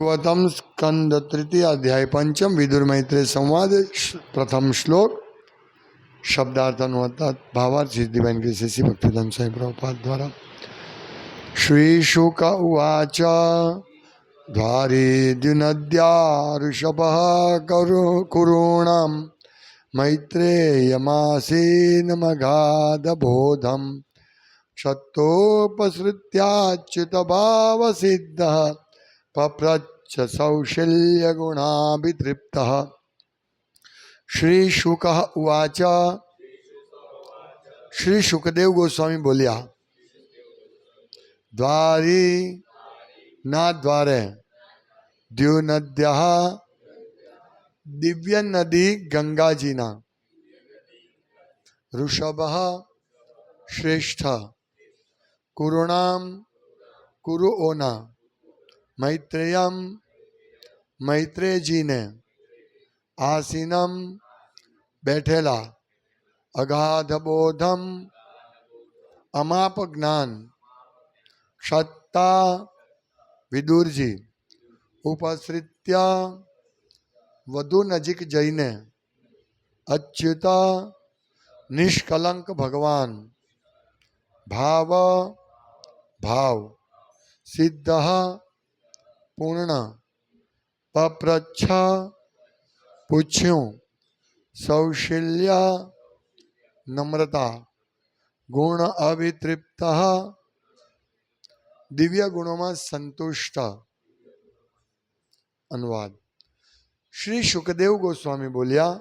ભાગવતમ સ્કંદ તૃતીય અધ્યાય પંચમ વિદુર મૈત્રી સંવાદ પ્રથમ શ્લોક શબ્દાર્થ અનુવાદ ભાવાર્થ સિદ્ધિબેન કે શ્રી ભક્તિધન સ્વામી પ્રભુપાદ દ્વારા શ્રી શુક ઉવાચ દ્વારીદ્યુનદ્યા ઋષભ કરુ કુરૂણામ पप्रच्छ सौशिल्यगुणाभितृप्तः श्रीशुक उवाच श्री सुखदेव गोस्वामी बोलिया द्वारी ना द्वारे द्युनद्य दिव्य नदी गंगा जीना ऋषभ श्रेष्ठ कुरुणाम कुरु ओना મૈત્રેયમ મૈત્રેયજીને આસીનમ બેઠેલા અગાધ બોધમ અમાપ જ્ઞાન સત્તા વિદુરજી ઉપશ્રિત્ય વધુ નજીક જઈને અચ્યુત નિષ્કલંક ભગવાન ભાવ ભાવ સિદ્ધ પૂર્ણ પપ્રચ્છા પૂછ્યું. સૌશલ્ય નમ્રતા, ગુણ અવિતૃપ્ત દિવ્ય ગુણોમાં સંતુષ્ટ. અનુવાદ. શ્રી સુખદેવ ગોસ્વામી બોલ્યા,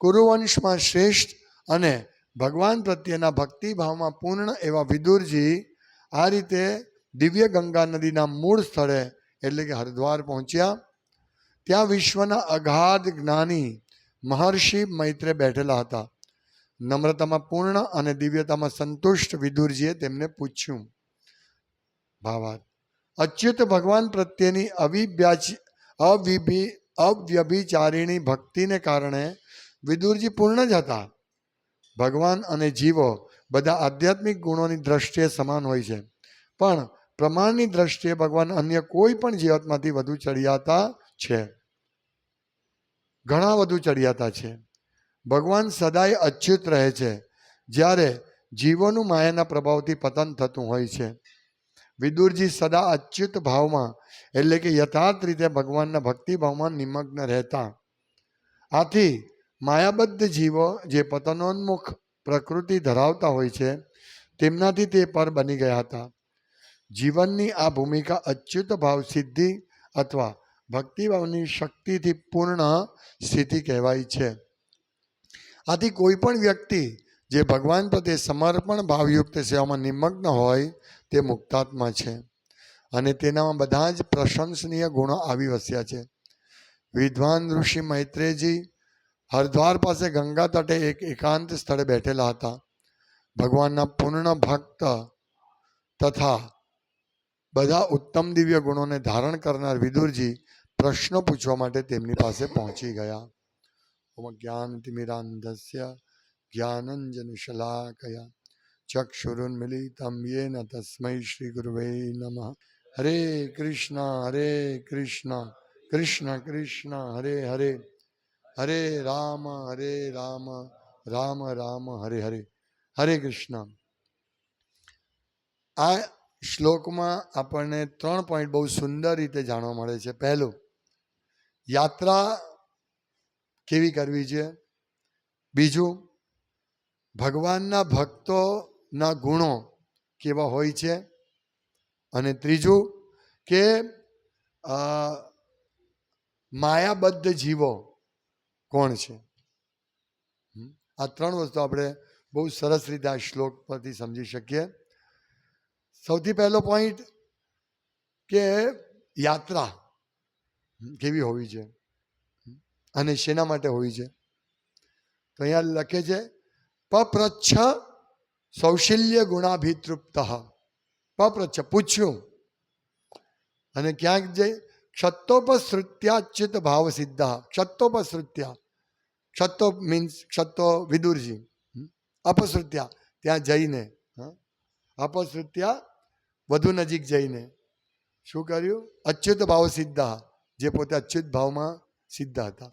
કુરુવંશમાં શ્રેષ્ઠ અને ભગવાન પ્રત્યેના ભક્તિભાવમાં પૂર્ણ એવા વિદુરજી આ રીતે દિવ્ય ગંગા નદીના મૂળ સ્થળે એટલે કે હરિદ્વાર પહોંચ્યા. ત્યાં વિશ્વના અગાધ જ્ઞાની મહર્ષિ મૈત્રે બેઠેલા હતા. નમ્રતામાં પૂર્ણ અને દિવ્યતામાં સંતુષ્ટ વિદુરજીએ તેમને પૂછ્યું ભાવાર્થ અચ્યુત ભગવાન પ્રત્યેની અવિવ્યાચ અવિભી, અવ્યભિચારીણી ભક્તિને કારણે વિદુરજી પૂર્ણ જ હતા. ભગવાન અને જીવો બધા આધ્યાત્મિક ગુણોની દ્રષ્ટિએ સમાન હોય છે. પણ પ્રમાણની દ્રષ્ટિએ ભગવાન અન્ય કોઈ પણ જીવતમાંથી વધુ ચડિયાતા છે. ઘણા વધુ ચડિયાતા છે. ભગવાન સદાય અચ્યુત રહે છે, જ્યારે જીવોનું માયાના પ્રભાવથી પતન થતું હોય છે. વિદુરજી સદા અચ્યુત ભાવમાં, એટલે કે યથાર્થ રીતે ભગવાનના ભક્તિભાવમાં નિમગ્ન રહેતા. આથી માયાબદ્ધ જીવો જે પતનોન્મુખ પ્રકૃતિ ધરાવતા હોય છે, તેમનાથી તે પર બની ગયા હતા. જીવનની આ ભૂમિકા અચ્યુત ભાવ સિદ્ધિ અથવા ભક્તિભાવની શક્તિથી પૂર્ણ સ્થિતિ કહેવાય છે. આથી કોઈ પણ વ્યક્તિ જે ભગવાન પ્રત્યે સમર્પણ ભાવયુક્ત સેવામાં નિમગ્ન હોય તે મુક્તાત્મા છે અને તેનામાં બધા જ પ્રશંસનીય ગુણો આવી વસ્યા છે. વિદ્વાન ઋષિ મૈત્રેયજી હરિદ્વાર પાસે ગંગા તટે એક એકાંત સ્થળે બેઠેલા હતા. ભગવાનના પૂર્ણ ભક્ત તથા બધા ઉત્તમ દિવ્ય ગુણોને ધારણ કરનાર વિદુરજી પ્રશ્નો પૂછવા માટે તેમની પાસે પહોંચી ગયા. ઓમ જ્ઞાન તિમિરાંધસ્ય જ્ઞાનંજન શલાકયા ચક્ષુરુન્મિલિતમ યેન તસ્મૈ શ્રી ગુરુવે નમઃ. હરે કૃષ્ણ હરે કૃષ્ણ કૃષ્ણ કૃષ્ણ, હરે હરે હરે રામ હરે રામ રામ રામ, હરે હરે હરે કૃષ્ણ. આ શ્લોકમાં આપણને ત્રણ પોઈન્ટ બહુ સુંદર રીતે જાણવા મળે છે. પહેલું, યાત્રા કેવી કરવી છે? બીજું, ભગવાનના ભક્તોના ગુણો કેવા હોય છે? અને ત્રીજું કે માયાબદ્ધ જીવો કોણ છે? આ ત્રણ વસ્તુ આપણે બહુ સરસ રીતે આ શ્લોક પરથી સમજી શકીએ. સૌથી પહેલો પોઈન્ટ કે યાત્રા કેવી હોવી છે અને શેના માટે હોવી છે? તો અહીંયા લખે છે, પપ્રચ્છ સૌશલ્ય ગુણાભિતૃપ્ત. પપ્રચ્છ, પૂછ્યું. અને ક્યાંક જઈ ક્ષત્તોપસૃત્યાચ્યુત ભાવ સિદ્ધ ક્ષત્તોપસૃત્યા. ક્ષત્તો મીન્સ ક્ષત્તો વિદુરજી? અપસૃત્યા. ત્યાં જઈને? અપસૃત્યા વધુ નજીક જઈને. શું કર્યું? અચ્યુત ભાવ સિદ્ધા, જે પોતે અચ્યુત ભાવમાં સિદ્ધ હતા.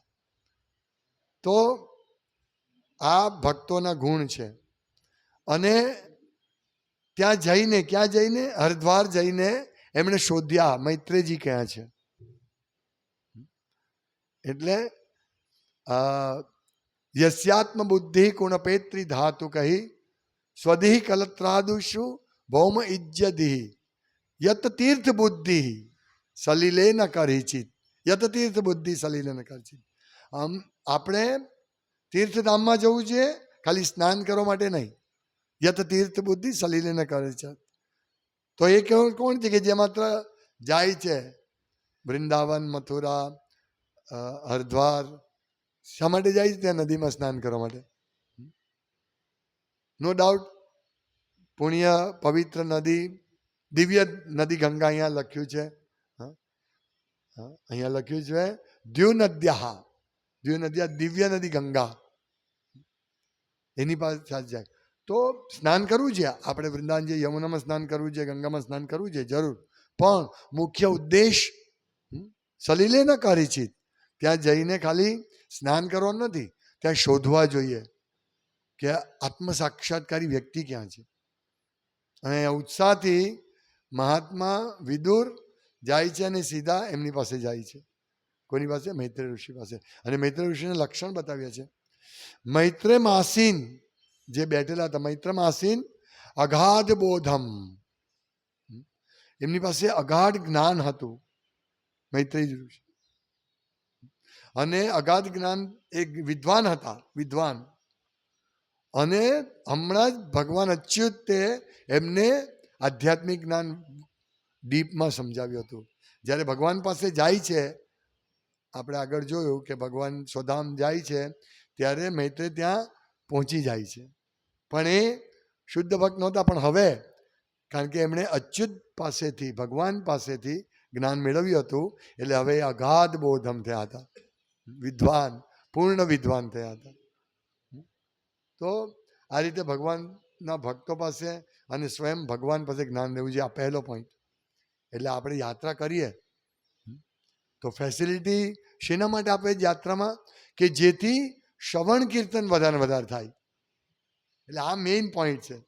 તો આ ભક્તોના ગુણ છે. અને ત્યાં જઈને, ક્યાં જઈને? હરિદ્વાર જઈને એમણે શોધ્યા, મૈત્રેજી ક્યાં છે? એટલે યસ્યાત્મ બુદ્ધિ કુણપેત્રી ધાતુ કહી સ્વધિ કલત્રાદુષુ ભૌમ ઇજ્જદિ યત તીર્થ બુદ્ધિ સલીલે ન કરીચિત. યત તીર્થ બુદ્ધિ સલીલે ન કરીચિત. આમ આપણે તીર્થધામમાં જવું છે, ખાલી સ્નાન કરવા માટે નહીં. યત તીર્થ બુદ્ધિ સલીલે ન કરીચિત. તો એ કોણ છે કે જે માત્ર જાય છે? વૃંદાવન, મથુરા હરિદ્વાર. શા માટે જાય છે ત્યાં નદીમાં સ્નાન કરવા માટે? નો ડાઉટ પુણ્ય, પવિત્ર નદી, દિવ્ય નદી ગંગા અહીંયા લખ્યું છે. અહીંયા લખ્યું છે દ્યુ નદ્યા દ્યુ નદ્યા દિવ્ય નદી ગંગા. એની પાસે જાય તો સ્નાન કરવું છે. આપણે વૃંદાવન જે યમુનામાં સ્નાન કરવું છે, ગંગામાં સ્નાન કરવું છે, જરૂર. પણ મુખ્ય ઉદ્દેશ સલીલે ન કરીચિત ત્યાં જઈને ખાલી સ્નાન કરવાનું નથી. ત્યાં શોધવા જોઈએ કે આત્મ સાક્ષાત્કારી વ્યક્તિ ક્યાં છે. અને ઉત્સાહથી મહાત્મા વિદુર જાય છે અને સીધા એમની પાસે જાય છે. કોની પાસે? મૈત્ર ઋષિ પાસે. અને મૈત્ર ઋષિને લક્ષણ બતાવ્યા છે. મૈત્રે માસીન જે બેઠેલા હતા મૈત્ર માસીન અગાધ બોધમ. એમની પાસે અગાઢ જ્ઞાન હતું મૈત્રી ઋષિ. અને અગાધ જ્ઞાન એક વિદ્વાન હતા, વિદ્વાન. અને હમણાં જ ભગવાન અચ્યુતે એમને આધ્યાત્મિક જ્ઞાન ડીપમાં સમજાવ્યું હતું. જ્યારે ભગવાન પાસે જાય છે, આપણે આગળ જોયું કે ભગવાન સ્વધામ જાય છે, ત્યારે મૈત્રે ત્યાં પહોંચી જાય છે. પણ એ શુદ્ધ ભક્ત નહોતા, પણ હવે કારણ કે એમણે અચ્યુત પાસેથી, ભગવાન પાસેથી જ્ઞાન મેળવ્યું હતું, એટલે હવે અગાધ બોધમ થયા હતા. વિદ્વાન, પૂર્ણ વિદ્વાન થયા હતા. તો આ રીતે ભગવાનના ભક્તો પાસે અને સ્વયં ભગવાન પાસે જ્ઞાન લેવું જોઈએ, આ પહેલો પોઈન્ટ એટલે આપણે યાત્રા કરીએ. તો ફેસિલિટી શેના માટે આપે યાત્રામાં? કે જેથી શ્રવણ કીર્તન વધારે વધારે થાય. એટલે આ મેઇન પોઈન્ટ છે.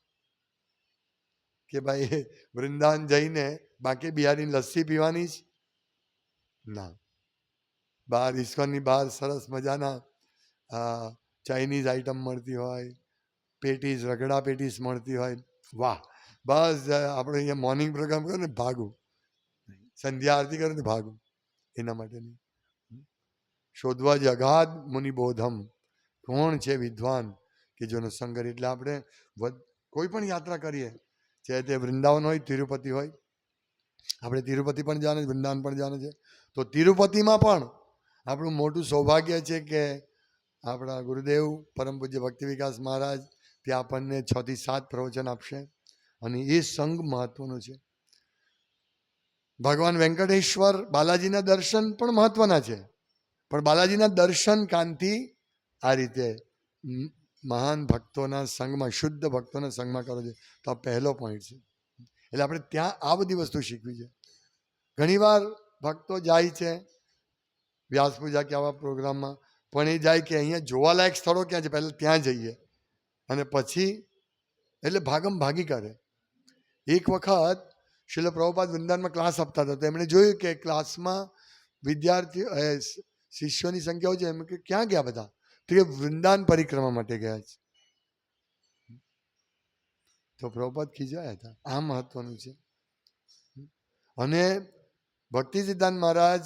કે ભાઈ, વૃંદાવન જઈને બાકી બિહારની લસ્સી પીવાની જ? ના. બહાર ઈશ્વરની બહાર સરસ મજાના ચાઇનીઝ આઈટમ મળતી હોય, પેટીસ, રગડા પેટીસ મળતી હોય. વાહ! બસ આપણે અહીંયા મોર્નિંગ પ્રોગ્રામ કરો ને, ભાગું. સંધ્યા આરતી કરો ને, ભાગું. એના માટેની શોધવા જ અગાધ મુનિબોધમ. કોણ છે વિદ્વાન? કે જેનો સંગર એટલે આપણે કોઈ પણ યાત્રા કરીએ ચાહે તે વૃંદાવન હોય, તિરુપતિ હોય. આપણે તિરુપતિ પણ છે, વૃંદાવન પણ જવાનું છે. તો તિરુપતિમાં પણ આપણું મોટું સૌભાગ્ય છે કે આપણા ગુરુદેવ પરમ પૂજ્ય ભક્તિ વિકાસ મહારાજ ત્યાં આપણને છ થી સાત પ્રવચન આપશે અને એ સંઘ મહત્વનો છે. ભગવાન વેંકટેશ્વર બાલાજીના દર્શન પણ મહત્વના છે. પણ બાલાજીના દર્શન કાનથી આ રીતે મહાન ભક્તોના સંઘમાં, શુદ્ધ ભક્તોના સંઘમાં કરો છે, તો આ પહેલો પોઈન્ટ છે. એટલે આપણે ત્યાં આ બધી વસ્તુ શીખવી છે. ઘણીવાર ભક્તો જાય છે, વ્યાસ પૂજા કે આવા પ્રોગ્રામમાં પણ એ જાય કે અહીંયા જોવાલાયક સ્થળો ક્યાં છે? પહેલાં ત્યાં જઈએ. અને પછી એટલે ભાગમ ભાગી કરે. એક વખત શિલ પ્રભુપાદ વૃંદાવનમાં ક્લાસ આપતા હતા. તો એમણે જોયું કે ક્લાસમાં વિદ્યાર્થીઓ શિષ્યોની સંખ્યા છે એમ કે ક્યાં ગયા બધા? તો કે વૃંદાવન પરિક્રમા માટે ગયા છે. તો પ્રભુપાદ ખીજાયા હતા. આ મહત્વનું છે. અને ભક્તિ સિદ્ધાંત મહારાજ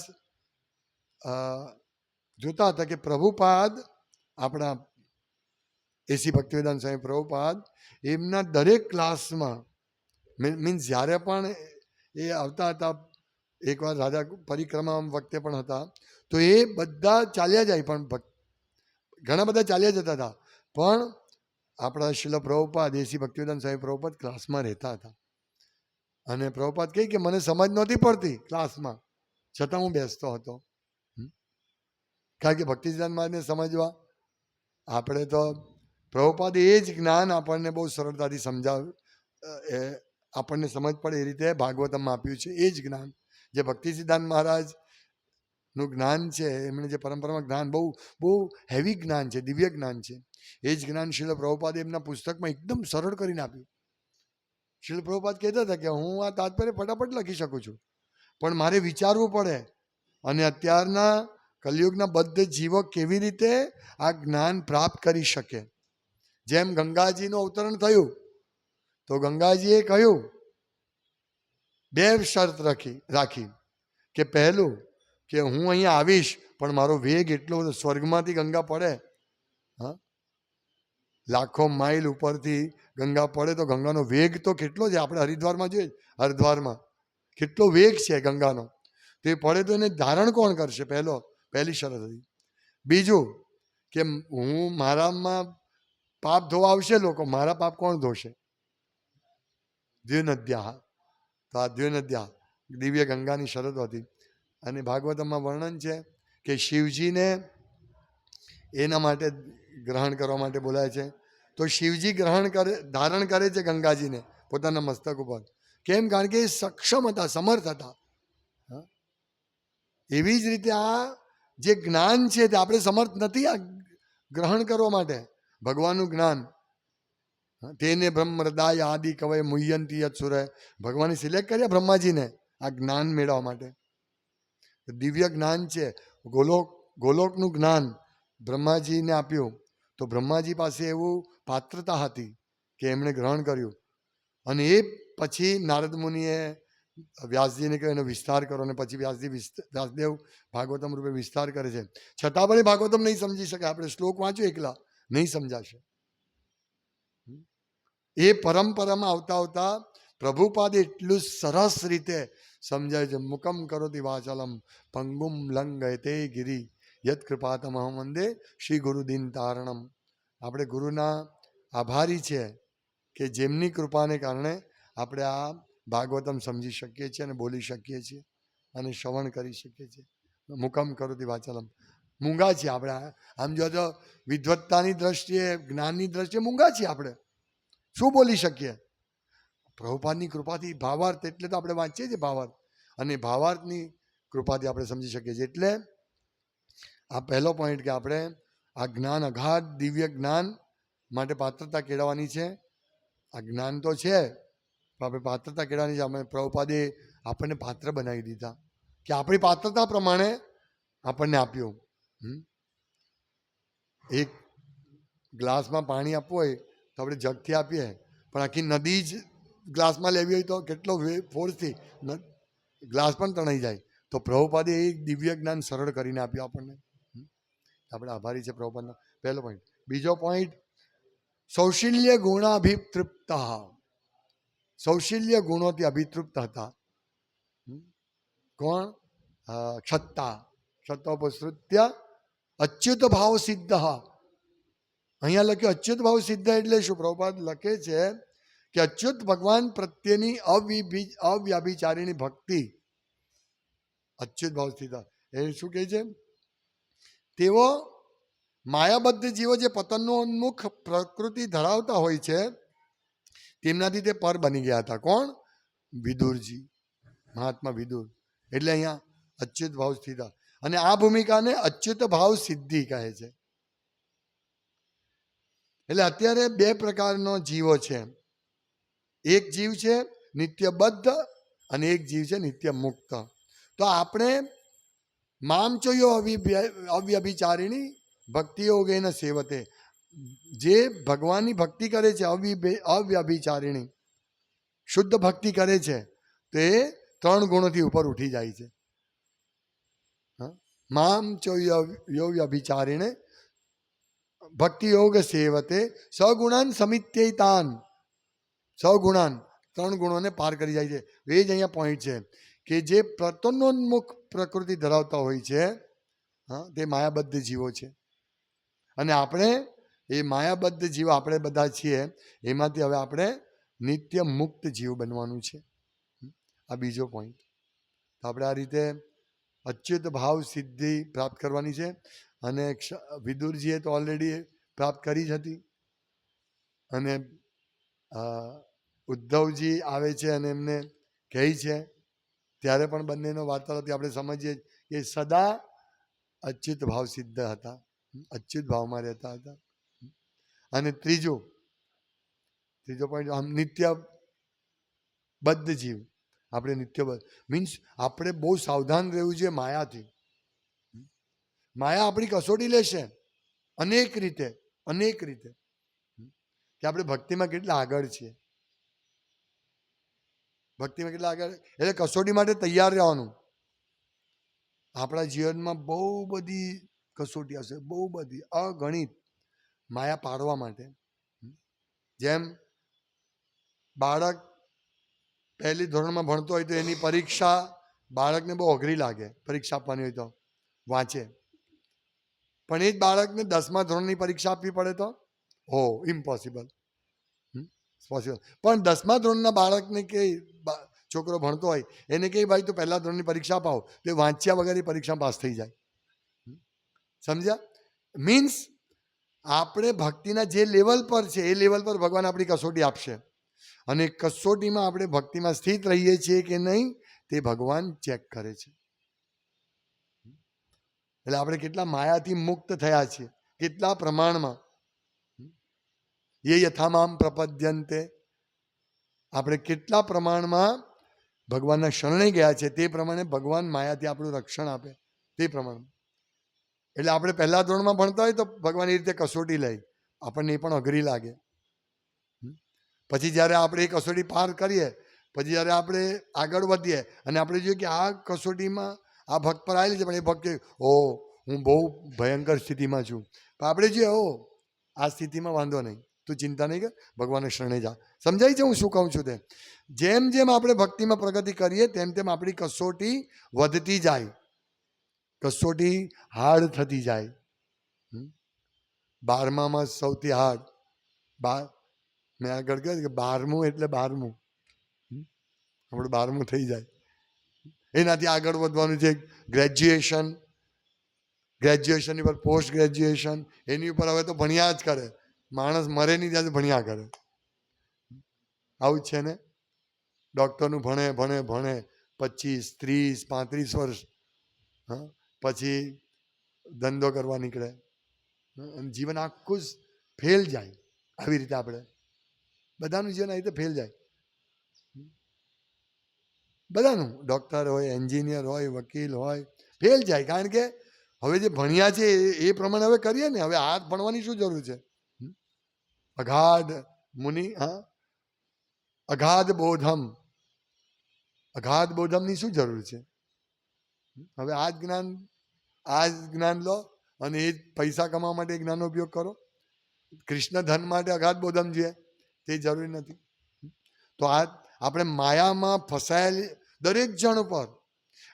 જોતા હતા કે પ્રભુપાદ, આપણા એસી ભક્તિવેદાંત સ્વામી પ્રભુપાદ, એમના દરેક ક્લાસમાં મીન્સ જ્યારે પણ એ આવતા હતા, એકવાર રાધા પરિક્રમા વખતે પણ હતા, તો એ બધા ચાલ્યા જાય પણ ભક્ત ઘણા બધા ચાલ્યા જતા હતા, પણ આપણા શિલ પ્રભુપાદ એસી ભક્તિવેદાંત સ્વામી પ્રભુપાદ ક્લાસમાં રહેતા હતા અને પ્રભુપાદ કહે કે મને સમજ નહોતી પડતી ક્લાસમાં છતાં હું બેસતો હતો. કારણ કે ભક્તિ સિદ્ધાંત મહારાજને સમજવા, આપણે તો પ્રભુપાદ એ જ જ્ઞાન આપણને બહુ સરળતાથી સમજાવ એ આપણને સમજ પડે એ રીતે ભાગવતમાં આપ્યું છે. એ જ જ્ઞાન. જે ભક્તિ સિદ્ધાંત મહારાજનું જ્ઞાન છે, એમણે જે પરંપરામાં જ્ઞાન બહુ બહુ હેવી જ્ઞાન છે, દિવ્ય જ્ઞાન છે, એ જ જ્ઞાન શિલ પ્રભુપાદે એમના પુસ્તકમાં એકદમ સરળ કરીને આપ્યું. શિલ પ્રભુપાદ કહેતા હતા કે હું આ તાત્પર્ય ફટાફટ લખી શકું છું. પણ મારે વિચારવું પડે. અને અત્યારના કલયુગના બદ્ધ જીવો કેવી રીતે આ જ્ઞાન પ્રાપ્ત કરી શકે? જેમ ગંગાજીનું અવતરણ થયું, તો ગંગાજીએ કહ્યું, બે શરત રાખી રાખી કે પહેલું કે હું અહીંયા આવીશ, પણ મારો વેગ એટલો બધો સ્વર્ગમાંથી ગંગા પડે. હા? લાખો માઇલ ઉપરથી ગંગા પડે તો ગંગાનો વેગ તો કેટલો છે? આપણે હરિદ્વારમાં જોઈએ. હરિદ્વારમાં. કેટલો વેગ છે ગંગાનો? તે પડે તો એને ધારણ કોણ કરશે? પહેલો પહેલી શરત હતી. બીજું કે હું મારામાં પાપ ધોવા આવશે લોકો, મારા પાપ કોણ ધોશે? દ્વિનદ્યા. તો આ દ્વિનદ્યા, દિવ્ય ગંગાની શરત હતી. અને ભાગવતમાં વર્ણન છે કે શિવજીને એના માટે ગ્રહણ કરવા માટે બોલાય છે. તો શિવજી ગ્રહણ કરે, ધારણ કરે છે ગંગાજીને પોતાના મસ્તક ઉપર. કેમ? કારણ કે એ સક્ષમ હતા, સમર્થ હતા? એવી જ રીતે આ જે જ્ઞાન છે તે આપણે સમર્થ નથી આ ગ્રહણ કરવા માટે. ભગવાનનું જ્ઞાન. તેને બ્રહ્મ આદિ કવય મુહ્યંતી યત ભગવાને સિલેક્ટ કર્યા બ્રહ્માજીને આ જ્ઞાન મેળવવા માટે. દિવ્ય જ્ઞાન છે. ગોલોક, ગોલોકનું જ્ઞાન બ્રહ્માજીને આપ્યું. તો બ્રહ્માજી પાસે એવું પાત્રતા હતી કે એમણે ગ્રહણ કર્યું. અને એ પછી નારદ મુનિએ વ્યાસજીને કહ્યું એનો વિસ્તાર કરો. અને પછી વ્યાસજી વ્યાસદેવ ભાગવતમ રૂપે વિસ્તાર કરે છે. છતાં પણ એ ભાગવતમ નહીં સમજી શકે. આપણે શ્લોક વાંચ્યો એકલા, નહીં સમજાશે. એ પરંપરામાં આવતા આવતા પ્રભુપાદ એટલું સરસ રીતે સમજાય છે. મુકમ કરોતિ વાચલમ, પંગુમ લંગયતે ગિરી, યત કૃપાતમહમ વંદે શ્રી ગુરુદીન તારણમ. આપણે ગુરુના આભારી છે કે જેમની કૃપાને કારણે આપણે આ ભાગવતમ સમજી શકીએ છીએ અને બોલી શકીએ છીએ અને શ્રવણ કરી શકીએ છીએ. મુકમ કરોતિ વાચલમ. મૂંગા છીએ આપણે. આમ જો તો વિદ્વત્તાની દ્રષ્ટિએ, જ્ઞાનની દ્રષ્ટિએ મૂંગા છીએ આપણે. શું બોલી શકીએ? પ્રભુપાદની કૃપાથી ભાવાર્થ એટલે તો આપણે વાંચીએ છીએ ભાવાર્થ. અને ભાવાર્થની કૃપાથી આપણે સમજી શકીએ છીએ. એટલે આ પહેલો પોઈન્ટ કે આપણે આ જ્ઞાન અઘાત દિવ્ય જ્ઞાન માટે પાત્રતા કેળવવાની છે. આ જ્ઞાન તો છે પણ આપણે પાત્રતા કેળવાની છે. આપણે પ્રભુપાદે આપણને પાત્ર બનાવી દીધા. કે આપણી પાત્રતા પ્રમાણે આપણને આપ્યું? એક ગ્લાસમાં પાણી આપવું હોય તો આપણે જગથી આપીએ. પણ આખી નદી જ ગ્લાસમાં લેવી હોય તો કેટલો વે- ફોર્સથી ગ્લાસ પણ તણાઈ જાય. તો પ્રભુપાદે એ દિવ્ય જ્ઞાન સરળ કરીને આપ્યું આપણને. આપણે આભારી છે પ્રભુપાદના. પહેલો પોઈન્ટ બીજો પોઈન્ટ સૌશિલ્ય ગુણાભિતૃપ્ત સૌશલ્ય ગુણોથી અભિતૃપ્ત હતા. કોણ? છત્તા. ક્ષત્તા ક્ષત્તોપસૃત્ય અચ્યુત ભાવ સિદ્ધ. અહીંયા લખ્યું અચ્યુત ભાવ સિદ્ધ એટલે શું? પ્રભુપાદ લખે છે કે અચ્યુત ભગવાન પ્રત્યેની અવિભી, અવ્યાભિચારીની ભક્તિ. અચ્યુત ભાવ સ્થિત એ શું કહે છે? તેઓ માયાબદ્ધ જીવો જે પતનનો ઉન્મુખ પ્રકૃતિ ધરાવતા હોય છે તેમનાથી તે પર બની ગયા હતા. કોણ? વિદુરજી. મહાત્મા વિદુર. એટલે અહીંયા અચ્યુત ભાવ સ્થિત અને આ ભૂમિકાને અચ્યુત ભાવ સિદ્ધિ કહે છે. એટલે અત્યારે બે પ્રકારનો જીવો છે. એક જીવ છે નિત્યબદ્ધ અને એક જીવ છે નિત્ય મુક્ત તો આપણે મામ ચોયો અવ્યભિચારીણી ભક્તિ યોગેન સેવતે. જે ભગવાનની ભક્તિ કરે છે અવિભે- અવ્યભિચારીણી, શુદ્ધ ભક્તિ કરે છે, તે ત્રણ ગુણોથી ઉપર ઉઠી જાય છે? મામ ચોયો વ્યભિચારીણે ભક્તિ યોગ સેવતે સગુણાન સમિત્યતાન. સગુણાન, ત્રણ ગુણોને પાર કરી જાય છે. એ જ અહીંયા પોઈન્ટ છે કે જે પ્રતનોન્મુખ પ્રકૃતિ ધરાવતા હોય છે, હા, તે માયાબદ્ધ જીવો છે. અને આપણે એ માયાબદ્ધ જીવ આપણે બધા છીએ, એમાંથી હવે આપણે નિત્ય મુક્ત જીવ બનવાનું છે. આ બીજો પોઈન્ટ તો આપણે આ રીતે અચ્યુત ભાવ સિદ્ધિ પ્રાપ્ત કરવાની છે અને વિદુરજીએ તો ઓલરેડી પ્રાપ્ત કરી જ હતી. અને ઉદ્ધવજી આવે છે અને એમને કહે છે, ત્યારે પણ બંનેનો વાર્તાલાપથી આપણે સમજીએ કે સદા અચ્યુત ભાવ સિદ્ધ હતા. અચ્યુત ભાવમાં રહેતા હતા. અને ત્રીજો ત્રીજો પોઈન્ટ આમ નિત્ય બદ્ધ જીવ. આપણે નિત્ય બદ્ધ મીન્સ આપણે બહુ સાવધાન રહેવું જોઈએ માયાથી. માયા આપણી કસોટી લેશે, અનેક રીતે અનેક રીતે. કે આપણે ભક્તિમાં કેટલા આગળ છીએ. ભક્તિમાં કેટલા આગળ? એટલે કસોટી માટે તૈયાર રહેવાનું. આપણા જીવનમાં બહુ બધી કસોટી હશે, બહુ બધી, અગણિત. માયા પાડવા માટે. જેમ બાળક પહેલી ધોરણમાં ભણતો હોય તો એની પરીક્ષા બાળકને બહુ અઘરી લાગે, પરીક્ષા આપવાની હોય તો, વાંચે. પણ એ જ બાળકને દસમા ધોરણની પરીક્ષા આપવી પડે તો? હો ઇમ્પોસિબલ પોસિબલ પણ દસમા ધોરણના બાળકને કે છોકરો ભણતો હોય, એને કે ભાઈ તું પહેલા ધોરણની પરીક્ષા અપાવો તો વાંચ્યા વગર એ પરીક્ષા પાસ થઈ જાય. સમજ્યા? મીન્સ આપણે ભક્તિના જે લેવલ પર છે, એ લેવલ પર ભગવાન આપણી કસોટી આપશે. અને કસોટીમાં આપણે ભક્તિમાં સ્થિત રહીએ છીએ કે નહીં, તે ભગવાન ચેક કરે છે. એટલે આપણે કેટલા માયાથી મુક્ત થયા છીએ, કેટલા પ્રમાણમાં. એ યથામામ પ્રપદ્યંતે. આપણે કેટલા પ્રમાણમાં ભગવાનના શરણે ગયા છે, તે પ્રમાણે ભગવાન માયાથી આપણું રક્ષણ આપે, તે પ્રમાણે એટલે આપણે પહેલા ધોરણમાં ભણતા હોય તો ભગવાન એ રીતે કસોટી લઈ. આપણને એ પણ અઘરી લાગે. પછી જ્યારે આપણે એ કસોટી પાર કરીએ, પછી જ્યારે આપણે આગળ વધીએ અને આપણે જોઈએ કે આ કસોટીમાં આ ભક્ત પર આવેલી છે, પણ એ ભક્ત ઓ હું બહુ ભયંકર સ્થિતિમાં છું. પણ આપણે જોઈએ ઓ આ સ્થિતિમાં વાંધો નહીં. તું ચિંતા નહીં કર. ભગવાનને શરણે જા. સમજાય છે હું શું કહું છું તે? જેમ જેમ આપણે ભક્તિમાં પ્રગતિ કરીએ, તેમ તેમ આપણી કસોટી વધતી જાય. કસોટી હાર્ડ થતી જાય. બારમામાં સૌથી હાર્ડ. બાર, મેં આગળ કહ્યું કે બારમું એટલે બારમું. આપણે બારમું થઈ જાય. એનાથી આગળ વધવાનું છે ગ્રેજ્યુએશન. ગ્રેજ્યુએશનની ઉપર પોસ્ટ ગ્રેજ્યુએશન. એની ઉપર હવે તો ભણ્યા જ કરે. માણસ મરે નહીં ત્યાં ભણ્યા કરે. આવું છે ને? ડૉક્ટરનું ભણે ભણે ભણે. પચીસ, ત્રીસ, પાંત્રીસ વર્ષ. હા? પછી ધંધો કરવા નીકળે. જીવન આખું જ ફેલ જાય આવી રીતે આપણે. બધાનું જીવન આવી રીતે ફેલ જાય. બધાનું. ડૉક્ટર હોય, એન્જિનિયર હોય, વકીલ હોય, ફેલ જાય. કારણ કે હવે જે ભણ્યા છે એ- પ્રમાણે હવે કરીએ ને. હવે આ ભણવાની શું જરૂર છે? અગાધ મુનિ, હા? અગાધ બોધમ. અગાધ બોધમની શું જરૂર છે? હવે આ જ્ઞાન આ જ્ઞાન લો અને એ પૈસા કમાવા માટે જ્ઞાનનો ઉપયોગ કરો. કૃષ્ણ ધન માટે અગાધ બોધમ જોઈએ તે જરૂરી નથી. તો આ આપણે માયામાં ફસાયેલી દરેક જણ ઉપર,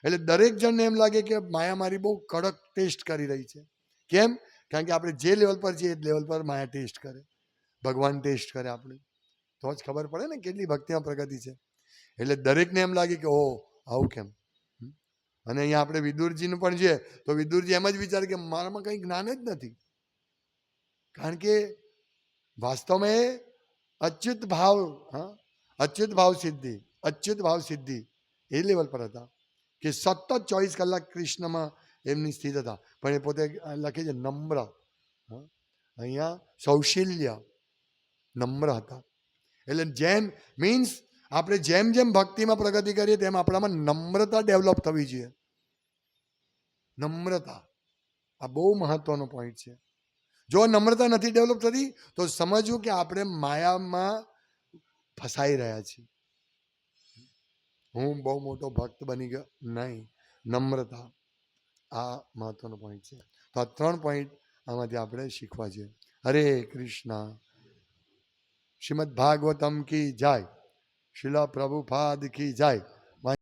એટલે દરેક જણને એમ લાગે કે માયા મારી બહુ કડક ટેસ્ટ કરી રહી છે. કેમ? કારણ કે આપણે જે લેવલ પર છીએ એ લેવલ પર માયા ટેસ્ટ કરે. ભગવાન ટેસ્ટ કરે આપણે. તો જ ખબર પડે ને કેટલી ભક્તિમાં પ્રગતિ છે. એટલે દરેકને એમ લાગે કે ઓ આવું કેમ? અને અહીંયા આપણે વિદુરજીનું પણ છે, તો વિદુરજી એમ જ વિચારે કે મારામાં કંઈ જ્ઞાન જ નથી. કારણ કે વાસ્તવમાં એ અચ્યુત ભાવ, હા, અચ્યુત ભાવ સિદ્ધિ, અચ્યુત ભાવ સિદ્ધિ એ લેવલ પર હતા. કે સતત ચોવીસ કલાક કૃષ્ણમાં એમની સ્થિત હતા. પણ એ પોતે લખે છે, નમ્ર અહીંયા સૌશીલ્ય નમ્ર હતા. એટલે જેમ મીન્સ આપણે જેમ જેમ ભક્તિમાં પ્રગતિ કરીએ તેમ આપણામાં નમ્રતા ડેવલપ થવી જોઈએ. નમ્રતા. આ બહુ મહત્વનો પોઈન્ટ છે. જો નમ્રતા નથી ડેવલપ થતી, તો સમજવું કે આપણે માયામાં ફસાઈ રહ્યા છીએ. હું બહુ મોટો ભક્ત બની ગયો? નહીં. નમ્રતા. આ મહત્વનો પોઈન્ટ છે. તો આ ત્રણ પોઈન્ટ આમાંથી આપણે શીખવા જોઈએ. હરે કૃષ્ણ. શ્રીમદ ભાગવતમ કી જાય. શિલા પ્રભુપાદ કી જાય